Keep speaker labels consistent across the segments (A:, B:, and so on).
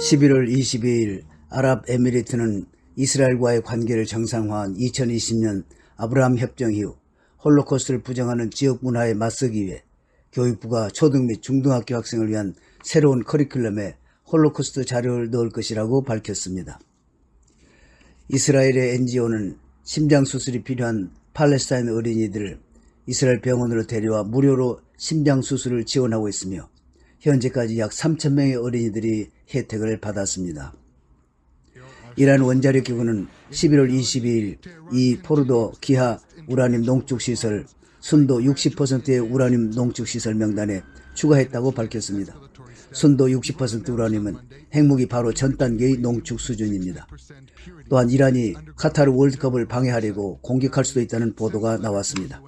A: 11월 22일 아랍에미리트는 이스라엘과의 관계를 정상화한 2020년 아브라함 협정 이후 홀로코스트를 부정하는 지역 문화에 맞서기 위해 교육부가 초등 및 중등학교 학생을 위한 새로운 커리큘럼에 홀로코스트 자료를 넣을 것이라고 밝혔습니다. 이스라엘의 NGO는 심장 수술이 필요한 팔레스타인 어린이들을 이스라엘 병원으로 데려와 무료로 심장 수술을 지원하고 있으며 현재까지 약 3,000명의 어린이들이 혜택을 받았습니다. 이란 원자력 기구는 11월 22일 이 포르도 기하 우라늄 농축 시설 순도 60%의 우라늄 농축 시설 명단에 추가했다고 밝혔습니다. 순도 60% 우라늄은 핵무기 바로 전 단계의 농축 수준입니다. 또한 이란이 카타르 월드컵을 방해하려고 공격할 수도 있다는 보도가 나왔습니다.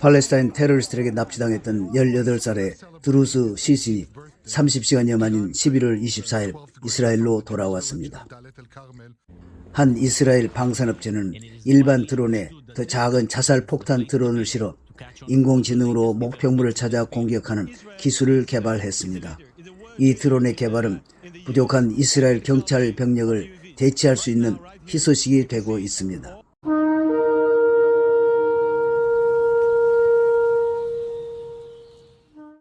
A: 팔레스타인 테러리스트에게 납치당했던 18살의 드루스 시신이 30시간여 만인 11월 24일 이스라엘로 돌아왔습니다. 한 이스라엘 방산업체는 일반 드론에 더 작은 자살 폭탄 드론을 실어 인공지능으로 목표물을 찾아 공격하는 기술을 개발했습니다. 이 드론의 개발은 부족한 이스라엘 경찰 병력을 대체할 수 있는 희소식이 되고 있습니다.